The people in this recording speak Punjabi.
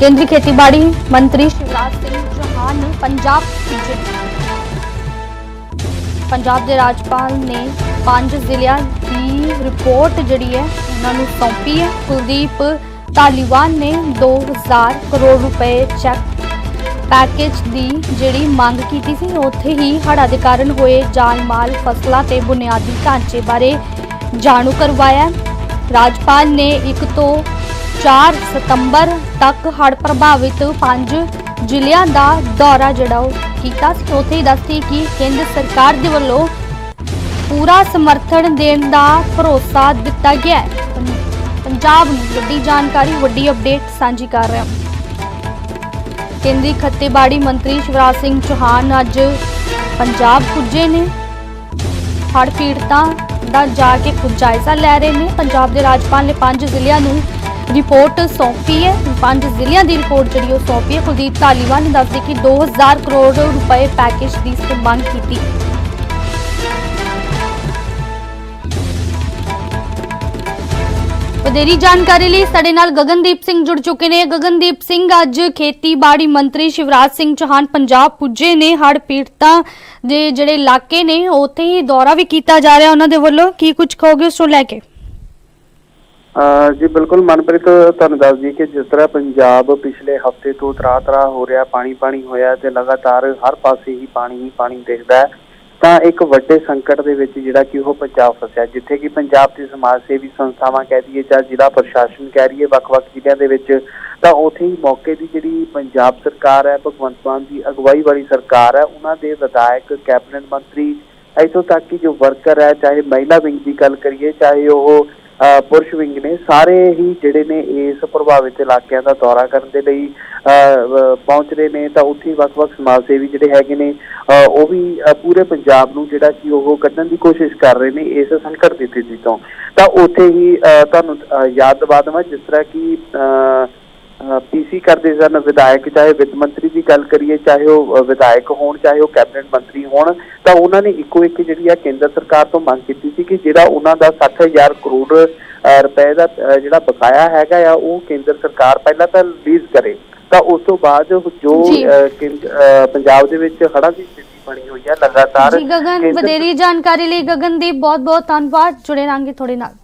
ਕੇਂਦਰੀ ਖੇਤੀਬਾੜੀ ਮੰਤਰੀ ਸ਼ਿਵਰਾਜ ਸਿੰਘ ਚੌਹਾਨ ਪੰਜਾਬ ਪੰਜਾਬ ਦੇ ਰਾਜਪਾਲ ਨੇ ਪੰਜ ਜ਼ਿਲ੍ਹਿਆਂ ਦੀ ਰਿਪੋਰਟ ਜਿਹੜੀ ਹੈ, ਉਹਨਾਂ ਨੂੰ ਸੌਂਪੀ ਹੈ। ਕੁਲਦੀਪ ਧਾਲੀਵਾਲ ਨੇ 2000 ਕਰੋੜ ਰੁਪਏ ਚੈੱਕ ਪੈਕੇਜ ਦੀ ਜਿਹੜੀ ਮੰਗ ਕੀਤੀ ਸੀ, ਉੱਥੇ ਹੀ ਹੜ੍ਹਾਂ ਦੇ ਕਾਰਨ ਹੋਏ ਜਾਨ ਮਾਲ ਫਸਲਾਂ ਤੇ ਬੁਨਿਆਦੀ ਢਾਂਚੇ ਬਾਰੇ ਜਾਣੂ ਕਰਵਾਇਆ। ਰਾਜਪਾਲ ਨੇ ਇੱਕ ਤੋਂ 4 ਸਤੰਬਰ ਤੱਕ ਹੜ੍ਹ ਪ੍ਰਭਾਵਿਤ ਪੰਜ ਜ਼ਿਲ੍ਹਿਆਂ ਦਾ ਦੌਰਾ ਜਿਹੜਾ ਉਹ ਕੀਤਾ ਸੀ। ਉੱਥੇ ਹੀ ਦੱਸੀ ਕਿ ਕੇਂਦਰ ਸਰਕਾਰ ਦੇ ਵੱਲੋਂ ਪੂਰਾ ਸਮਰਥਨ ਦੇਣ ਦਾ ਭਰੋਸਾ ਦਿੱਤਾ ਗਿਆ ਹੈ। ਪੰਜਾਬ ਨੂੰ ਵੱਡੀ ਜਾਣਕਾਰੀ, ਵੱਡੀ ਅਪਡੇਟ ਸਾਂਝੀ ਕਰ ਰਿਹਾ ਹਾਂ। ਕੇਂਦਰੀ ਖੇਤੀਬਾੜੀ ਮੰਤਰੀ ਸ਼ਿਵਰਾਜ ਸਿੰਘ ਚੌਹਾਨ ਅੱਜ ਪੰਜਾਬ ਪੁੱਜੇ ਨੇ। ਹੜ੍ਹ ਪੀੜਤਾਂ ਦਾ ਜਾ ਕੇ ਖੁਦ ਜਾਇਜ਼ਾ ਲੈ ਰਹੇ ਨੇ। ਪੰਜਾਬ ਦੇ ਰਾਜਪਾਲ ਨੇ ਪੰਜ ਜ਼ਿਲ੍ਹਿਆਂ ਨੂੰ ਰਿਪੋਰਟ ਸੌਂਪੀ ਹੈ। ਪੰਜ ਜ਼ਿਲ੍ਹਿਆਂ ਦੀ ਰਿਪੋਰਟ ਜਿਹੜੀ ਉਹ ਸੌਂਪੀ ਹੈ। ਕੁਲਦੀਪ ਧਾਲੀਵਾਲ ਨੇ ਦੱਸਦੀ ਕਿ 2000 ਕਰੋੜ ਰੁਪਏ ਪੈਕੇਜ ਦੀ ਸ ਮੰਗ ਕੀਤੀ। ਵਧੇਰੀ ਜਾਣਕਾਰੀ ਲਈ ਸਾਡੇ ਨਾਲ ਗਗਨਦੀਪ ਸਿੰਘ ਜੁੜ ਚੁੱਕੇ ਨੇ। ਗਗਨਦੀਪ ਸਿੰਘ, ਅੱਜ ਖੇਤੀਬਾੜੀ ਮੰਤਰੀ ਸ਼ਿਵਰਾਜ ਸਿੰਘ ਚੌਹਾਨ ਪੰਜਾਬ ਪੁੱਜੇ ਨੇ। ਹੜ੍ਹ ਪੀੜਤਾਂ ਦੇ ਜਿਹੜੇ ਇਲਾਕੇ ਨੇ, ਉੱਥੇ ਹੀ ਦੌਰਾ ਵੀ ਕੀਤਾ ਜਾ ਰਿਹਾ ਉਹਨਾਂ ਦੇ ਵੱਲੋਂ। ਕੀ ਕੁਝ ਕਹੋਗੇ ਉਸ ਨੂੰ ਲੈ ਕੇ? ਜੀ ਬਿਲਕੁਲ, ਮਨਪ੍ਰੀਤ, ਤੁਹਾਨੂੰ ਦੱਸ ਦਈਏ ਕਿ ਜਿਸ ਤਰ੍ਹਾਂ ਪੰਜਾਬ ਪਿਛਲੇ ਹਫ਼ਤੇ ਤੋਂ ਤਰਾ ਤਰਾ ਹੋ ਰਿਹਾ ਪਾਣੀ ਪਾਣੀ ਹੋਇਆ ਤੇ ਲਗਾਤਾਰ ਹਰ ਪਾਸੇ ਹੀ ਪਾਣੀ ਹੀ ਪਾਣੀ ਦਿਖਦਾ ਤਾਂ ਇੱਕ ਵੱਡੇ ਸੰਕਟ ਦੇ ਵਿੱਚ ਜਿਹੜਾ ਕਿ ਉਹ ਪੰਜਾਬ ਫਸਿਆ, ਜਿੱਥੇ ਕਿ ਪੰਜਾਬ ਦੀ ਸਮਾਜ ਸੇਵੀ ਸੰਸਥਾਵਾਂ ਕਹਿ ਦਈਏ ਜਾਂ ਜ਼ਿਲ੍ਹਾ ਪ੍ਰਸ਼ਾਸਨ ਕਹਿ ਰਹੀ ਹੈ ਵੱਖ-ਵੱਖ ਜ਼ਿਲ੍ਹਿਆਂ ਦੇ ਵਿੱਚ, ਤਾਂ ਉੱਥੇ ਹੀ ਮੌਕੇ ਦੀ ਜਿਹੜੀ ਪੰਜਾਬ ਸਰਕਾਰ ਹੈ, ਭਗਵੰਤ ਮਾਨ ਦੀ ਅਗਵਾਈ ਵਾਲੀ ਸਰਕਾਰ ਹੈ, ਉਹਨਾਂ ਦੇ ਵਿਧਾਇਕ, ਕੈਬਨਿਟ ਮੰਤਰੀ, ਇੱਥੋਂ ਤੱਕ ਕਿ ਜੋ ਵਰਕਰ ਹੈ, ਚਾਹੇ ਮਹਿਲਾ ਵਿੰਗ ਦੀ ਗੱਲ ਕਰੀਏ, ਚਾਹੇ ਉਹ ਪੁਰਸ਼ ਵਿੰਗ ਨੇ ਸਾਰੇ ਹੀ ਜਿਹੜੇ ਨੇ ਇਸ ਪ੍ਰਭਾਵਿਤ ਇਲਾਕਿਆਂ ਦਾ ਦੌਰਾ ਕਰਨ ਦੇ ਲਈ ਅ, ਪਹੁੰਚ ਰਹੇ ਨੇ ਤਾਂ ਉੱਥੇ ਹੀ ਵੱਖ-ਵੱਖ ਸਮਾਜ ਸੇਵੀ ਜਿਹੜੇ ਹੈਗੇ ਨੇ ਅ, ਉਹ ਵੀ ਅ, ਪੂਰੇ ਪੰਜਾਬ ਨੂੰ ਜਿਹੜਾ ਕਿ ਉਹ ਕੱਢਣ ਦੀ ਕੋਸ਼ਿਸ਼ ਕਰ ਰਹੇ ਨੇ ਇਸ ਸੰਕਟ ਦੀ ਸਥਿਤੀ ਤੋਂ। ਤਾਂ ਉੱਥੇ ਹੀ ਅ, ਤੁਹਾਨੂੰ ਯਾਦ ਦਿਵਾ ਦੇਵਾਂ ਜਿਸ ਤਰ੍ਹਾਂ ਕਿ ਅ, ਪੀਸੀ ਕਰਦੇ ਸਨ ਵਿਧਾਇਕ ਚਾਹੇ ਵਿੱਤ ਮੰਤਰੀ ਦੀ ਗੱਲ ਕਰੀਏ ਚਾਹੇ ਉਹ ਵਿਧਾਇਕ ਹੋਣ ਚਾਹੇ ਉਹ ਕੈਬਨਿਟ ਮੰਤਰੀ ਹੋਣ ਤਾਂ ਉਹਨਾਂ ਨੇ ਇੱਕੋ ਇੱਕ ਜਿਹੜੀ ਆ ਕੇਂਦਰ ਸਰਕਾਰ ਤੋਂ ਮੰਗ ਕੀਤੀ ਸੀ ਕਿ ਜਿਹੜਾ ਉਹਨਾਂ ਦਾ 60000 ਕਰੋੜ ਰੁਪਏ ਦਾ ਜਿਹੜਾ ਬਕਾਇਆ ਹੈਗਾ ਆ ਉਹ ਕੇਂਦਰ ਸਰਕਾਰ ਪਹਿਲਾਂ ਤਾਂ ਰਿਲੀਜ਼ ਕਰੇ। ਤਾਂ ਉਸ ਤੋਂ ਬਾਅਦ ਜੋ ਪੰਜਾਬ ਦੇ ਵਿੱਚ ਹੜ੍ਹਾਂ ਦੀ ਸਥਿਤੀ ਬਣੀ ਹੋਈ ਹੈ ਲਗਾਤਾਰ ਜੀ ਗਗਨ ਵਧੇਰੀ ਜਾਣਕਾਰੀ ਲਈ ਗਗਨਦੀਪ ਬਹੁਤ ਬਹੁਤ ਧੰਨਵਾਦ। ਜੁੜੇ ਰਾਂਗੇ ਤੁਹਾਡੇ ਨਾਲ।